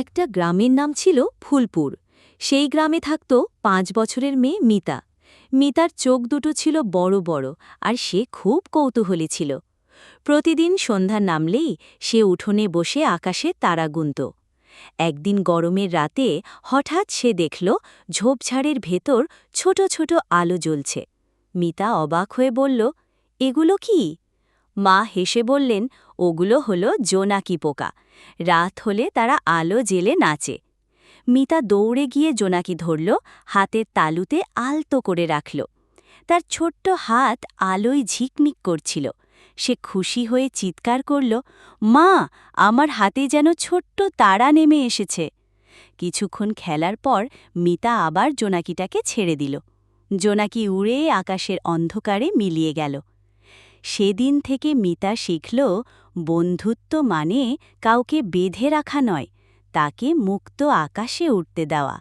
একটা গ্রামের নাম ছিল ফুলপুর। সেই গ্রামে থাকত পাঁচ বছরের মেয়ে মিতা। মিতার চোখ দুটো ছিল বড় বড় আর সে খুব কৌতূহলী ছিল। প্রতিদিন সন্ধ্যা নামলেই সে উঠোনে বসে আকাশে তারা গুনত। একদিন গরমের রাতে হঠাৎ সে দেখল ঝোপঝাড়ের ভেতর ছোট ছোট আলো জ্বলছে। মিতা অবাক হয়ে বলল, এগুলো কি? মা হেসে বললেন, ওগুলো হলো জোনাকি পোকা। রাত হলে তারা আলো জেলে নাচে মিতা দৌড়ে গিয়ে জোনাকি ধরল, হাতের তালুতে আলতো করে রাখল। তার ছোট্ট হাত আলোয় ঝিকমিক করছিল। সে খুশি হয়ে চিৎকার করল, মা, আমার হাতে যেন ছোট্ট তারা নেমে এসেছে কিছুক্ষণ খেলার পর মিতা আবার জোনাকিটাকে ছেড়ে দিল। জোনাকি উড়ে আকাশের অন্ধকারে মিলিয়ে গেল। সেদিন থেকে মিতা শিখল, বন্ধুত্ব মানে কাউকে বেঁধে রাখা নয়, তাকে মুক্ত আকাশে উঠতে দেওয়া।